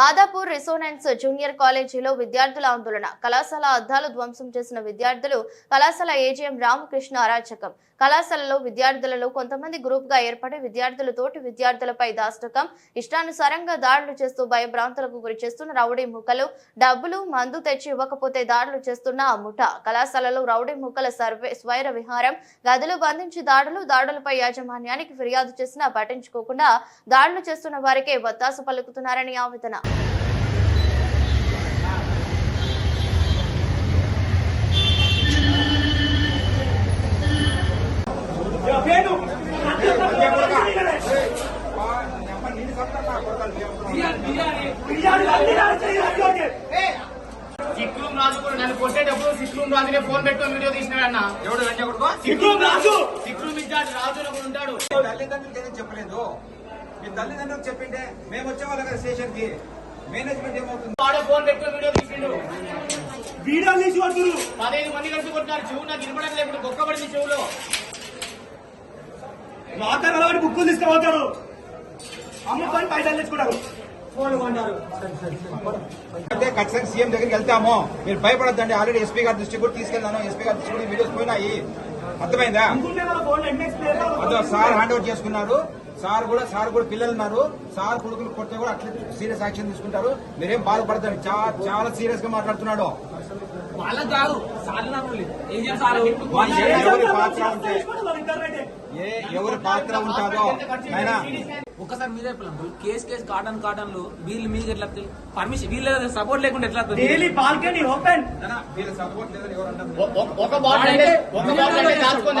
Madhapur resonance junior కాలేజీలో విద్యార్థుల ఆందోళన. కళాశాల అద్దాలు ధ్వంసం చేసిన విద్యార్థులు కళాశాల ఏజీఎం రామకృష్ణ అరాచకం. కళాశాలలో విద్యార్థులలో కొంతమంది గ్రూప్గా ఏర్పడి విద్యార్థులు తోటి విద్యార్థులపై దాష్టకం. ఇష్టానుసారంగా దాడులు చేస్తూ భయభ్రాంతులకు గురి చేస్తున్న రౌడీ ముక్కలు డబ్బులు మందు తెచ్చి ఇవ్వకపోతే దాడులు చేస్తున్న ఆ ముఠ. కళాశాలలో రౌడీ ముక్కల సర్వే స్వైర విహారం గదులు బంధించి దాడులు దాడులపై యాజమాన్యానికి ఫిర్యాదు చేసినా పట్టించుకోకుండా దాడులు చేస్తున్న వారికే వత్తాసు పలుకుతున్నారని ఆవేదన. రాజు కూడా నన్ను కొట్టేటప్పుడు రాజునే ఫోన్ పెట్టుకొని వీడియో తీసినాడు అన్న ఎవడు రాజు రాజు ఒకడు ఉంటాడు తల్లిదండ్రులు చెప్పలేదు? మీ తల్లిదండ్రులకు చెప్పింటే మేము వచ్చేవాళ్ళం కదా స్టేషన్కి మేనేజ్మెంట్ ఏమవుతుంది? వాడే ఫోన్ పెట్టుకొని వీడియో తీసిండు. వీడియో తీసి వస్తురు పదహైదు మంది కలిసి కొట్టినారు. చెవు నాకు వినపడం లేదు ఇప్పుడు బొక్క పడింది చెవులో. వాటర్ అలవాటు బుక్కులు తీసుకుపోతారు. అమ్ముకొని పైసలు తెచ్చుకుంటారు. అంటే ఖచ్చితంగా సీఎం దగ్గరికి వెళ్తాము. మీరు భయపడద్దండి. ఆల్రెడీ ఎస్పీ గారి దృష్టి కూడా తీసుకెళ్తాను ఎస్పీ గారి దృష్టి కూడా వీడియోస్ పోయినాయి. అర్థమైందా? అదో సార్ హ్యాండ్ ఓవర్ చేసుకున్నారు. సార్ కూడా సార్ కూడా పిల్లలు ఉన్నారు. సార్ కొడుకులు కొడితే కూడా అట్లే సీరియస్ యాక్షన్ తీసుకుంటారు. మీరేం బాధపడతారు చాలా చాలా సీరియస్గా మాట్లాడుతున్నాడు. వాళ్ళకి కాదు ఎవరి పాత్ర ఉంటే ఏ ఎవరి పాత్ర ఉంటుందో. ఆయన ఒక్కసారి మీరే కేసు కేసు కాటన్ కాటన్లు వీళ్ళు మీకు ఎట్లా పర్మిషన్ వీళ్ళ సపోర్ట్ లేకుండా ఎట్లా? డైలీ బాల్కనీ ఓపెన్ వీళ్ళ సపోర్ట్ లేదని ఎవరు అంటారు? ఒక ఒక దాచుకొని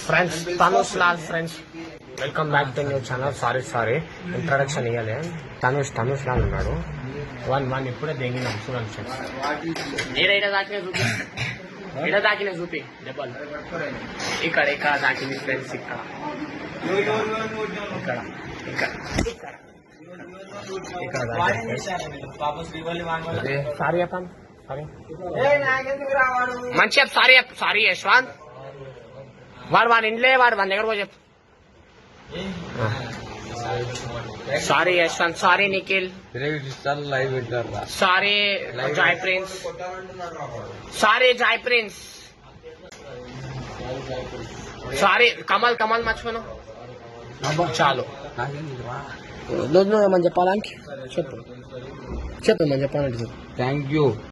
friends Tanush Lal friends welcome back to new channel sorry sorry introduction ఇవ్వలే తనుష్ తనుష్ లాల్ ఉన్నాడు. వన్ వన్ ఇప్పుడే దెంగినాం చూడండి ఫ్రెండ్స్. ఏడ ఏడ దాకిన చూపి. ఏడ దాకిన చూపి. దెబ్బలు. ఇక్కడ ఇక్కడ దాకింది ఫ్రెండ్స్ ఇక్కడ. ఇక్కడ ఇక్కడ. ఇక్కడ సారీ రావాడు మంచి చెప్పు సారీ చెప్పు సారీ యశ్వంత్. వాడు వాడి ఇంట్లో వాడు వాడి దగ్గర పోయి చెప్పు. Sorry Yashwanth sorry Nikhil live sorry Joy Prince sorry Joy Prince sorry Kamal Kamal మర్చిపోను. చాలు. ఏమని చెప్పాలా చెప్పు. చెప్పు ఏమని చెప్పాలంటే థ్యాంక్ యూ